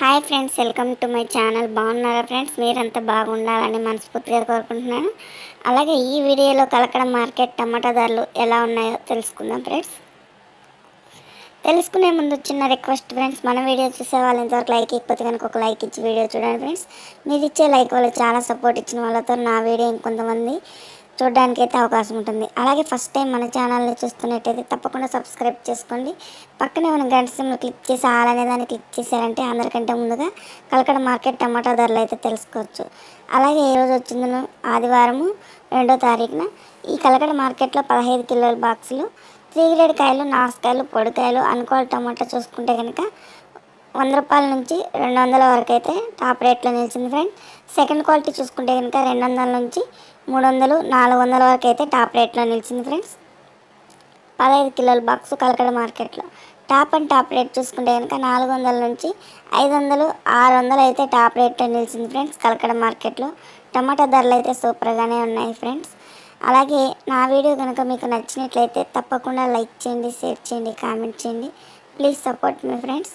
Hi friends welcome to my channel. బాగున్నారా friends? మీరంతా బాగుండాలని మనస్ఫూర్తిగా కోరుకుంటున్నాను. అలాగే ఈ వీడియోలో కలకడ మార్కెట్ టమాటా ధరలు ఎలా ఉన్నాయో తెలుసుకుందాం ఫ్రెండ్స్. తెలుసుకునే ముందు చిన్న రిక్వెస్ట్ ఫ్రెండ్స్ మన వీడియో చూసే వాళ్ళు ఇంతవరకు లైక్ ఇకపోతే కనుక ఒక లైక్ ఇచ్చి వీడియో చూడండి ఫ్రెండ్స్. మీరు ఇచ్చే లైక్ వల్ల చాలా సపోర్ట్ ఇచ్చిన వాళ్ళతో నా వీడియో ఇంకొంతమంది చూడడానికి అయితే అవకాశం ఉంటుంది. అలాగే ఫస్ట్ టైం మన ఛానల్ని చూస్తున్నట్టయితే తప్పకుండా సబ్స్క్రైబ్ చేసుకోండి. పక్కనే ఉన్న గంట సిమ్లు క్లిక్ చేసి ఆల్ అనే దాన్ని క్లిక్ చేశారంటే అందరికంటే ముందుగా కలకడ మార్కెట్ టమాటా ధరలు అయితే తెలుసుకోవచ్చు. అలాగే ఏ రోజు వచ్చిందను ఆదివారము రెండో తారీఖున ఈ కలకడ మార్కెట్లో పదహైదు కిలోల బాక్సులు త్రీ గ్రేడ్ కాయలు నాసుకాయలు పొడికాయలు అనుకోవాలి టమాటా చూసుకుంటే కనుక వంద రూపాయల నుంచి రెండు వందల వరకు అయితే టాప్ రేట్లో నిలిచింది ఫ్రెండ్. సెకండ్ క్వాలిటీ చూసుకుంటే కనుక రెండు వందల నుంచి మూడు వందలు నాలుగు వందల వరకు అయితే టాప్ రేట్లో నిలిచింది ఫ్రెండ్స్. పదహైదు కిలోల బాక్స్ కలకడ మార్కెట్లో. టాప్ అండ్ టాప్ రేట్ చూసుకుంటే కనుక నాలుగు వందల నుంచి ఐదు వందలు ఆరు వందలు అయితే టాప్ రేట్లో నిలిచింది ఫ్రెండ్స్ కలకడ మార్కెట్లో. టమాటా ధరలు అయితే సూపర్గానే ఉన్నాయి ఫ్రెండ్స్. అలాగే నా వీడియో కనుక మీకు నచ్చినట్లయితే తప్పకుండా లైక్ చేయండి షేర్ చేయండి కామెంట్ చేయండి. ప్లీజ్ సపోర్ట్ మీ ఫ్రెండ్స్.